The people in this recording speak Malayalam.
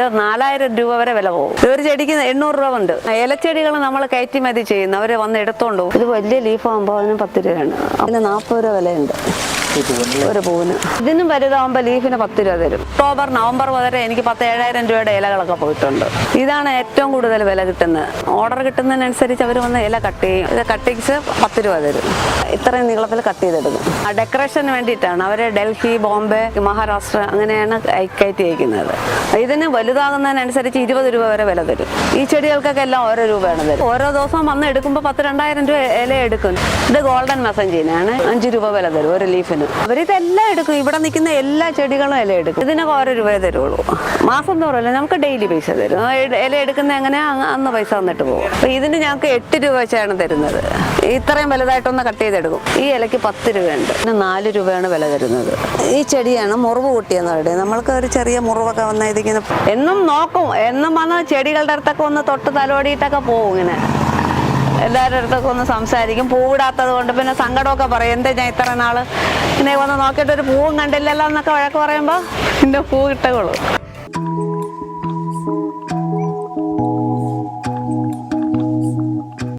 നാലായിരം രൂപ വരെ വില പോകും. ഒരു ചെടിക്ക് എണ്ണൂറ് രൂപ ഉണ്ട് ഇലച്ചെടികൾ നമ്മൾ കയറ്റുമതി ചെയ്യുന്നു അവർ വന്ന് എടുത്തോണ്ട് ഇത് വലിയ ലീഫ് ആകുമ്പോൾ അതിന് പത്ത് രൂപയാണ് അതിന് നാൽപ്പത് രൂപ വിലയുണ്ട്. ഒരു പൂവിന്. ഇതിനും വലുതാവുമ്പോ ലീഫിന് പത്ത് രൂപ തരും. ഒക്ടോബർ നവംബർ വരെ എനിക്ക് പത്ത് ഏഴായിരം രൂപയുടെ ഇലകളൊക്കെ പോയിട്ടുണ്ട്. ഇതാണ് ഏറ്റവും കൂടുതൽ വില കിട്ടുന്നത്. ഓർഡർ കിട്ടുന്നതിനനുസരിച്ച് അവർ വന്ന് ഇല കട്ട് ചെയ്യും. ഇത് കട്ടിങ്സ് പത്ത് രൂപ തരും. ഇത്രയും നീളത്തിൽ കട്ട് ചെയ്തെടുക്കും. ആ ഡെക്കറേഷന് വേണ്ടിയിട്ടാണ് അവർ ഡൽഹി ബോംബെ മഹാരാഷ്ട്ര അങ്ങനെയാണ് കയ- കയറ്റി അയക്കുന്നത് ഇതിന് വലുതാകുന്നതിനനുസരിച്ച് ഇരുപത് രൂപ വരെ വില തരും. ഈ ചെടികൾക്കൊക്കെ എല്ലാം ഓരോ രൂപയാണ് തരും ഓരോ ദിവസം വന്ന് എടുക്കുമ്പോൾ പത്ത് രണ്ടായിരം രൂപ ഇല എടുക്കും ഇത് ഗോൾഡൻ മെസഞ്ചീനാണ് അഞ്ച് രൂപ വില തരും ഒരു ലീഫിന്. അവരിതെല്ലാം എടുക്കും. ഇവിടെ നിൽക്കുന്ന എല്ലാ ചെടികളും ഇല എടുക്കും. ഇതിനൊക്കെ ഓരോ രൂപയെ തരുള്ളൂ. മാസം തോറല്ല നമുക്ക് ഡെയിലി പൈസ തരും. ഇല- ഇല എടുക്കുന്ന എങ്ങനെ? അന്ന് പൈസ തന്നിട്ട് പോകും. അപ്പൊ ഇതിന് ഞങ്ങൾക്ക് എട്ട് രൂപ വെച്ചാണ് തരുന്നത്. ഇത്രയും വലുതായിട്ടൊന്ന് കട്ട് ചെയ്തെടുക്കും. ഈ ഇലയ്ക്ക് പത്ത് രൂപയുണ്ട്. പിന്നെ നാല് രൂപയാണ് വില തരുന്നത്. ഈ ചെടിയാണ് മുറിവ് കൂട്ടിയെന്ന് പറയുന്നത്. നമ്മൾക്ക് ഒരു ചെറിയ മുറിവൊക്കെ വന്നാൽ ഇതിങ്ങനെ എന്നും നോക്കും. എന്നും വന്ന് ചെടികളുടെ അടുത്തൊക്കെ ഒന്ന് തൊട്ട് തലോടിയിട്ടൊക്കെ പോകും ഇങ്ങനെ. എല്ലാവരുടെ അടുത്തൊക്കെ ഒന്ന് സംസാരിക്കും. പൂവിടാത്തത് കൊണ്ട് പിന്നെ സങ്കടമൊക്കെ പറയും. എന്താ ഞാൻ ഇത്ര നാൾ ഇങ്ങനെ വന്ന് നോക്കിയിട്ട് ഒരു പൂവും കണ്ടില്ലല്ലോ എന്നൊക്കെ വഴക്ക് പറയുമ്പോൾ പിന്നെ പൂ കിട്ടുകയുള്ളൂ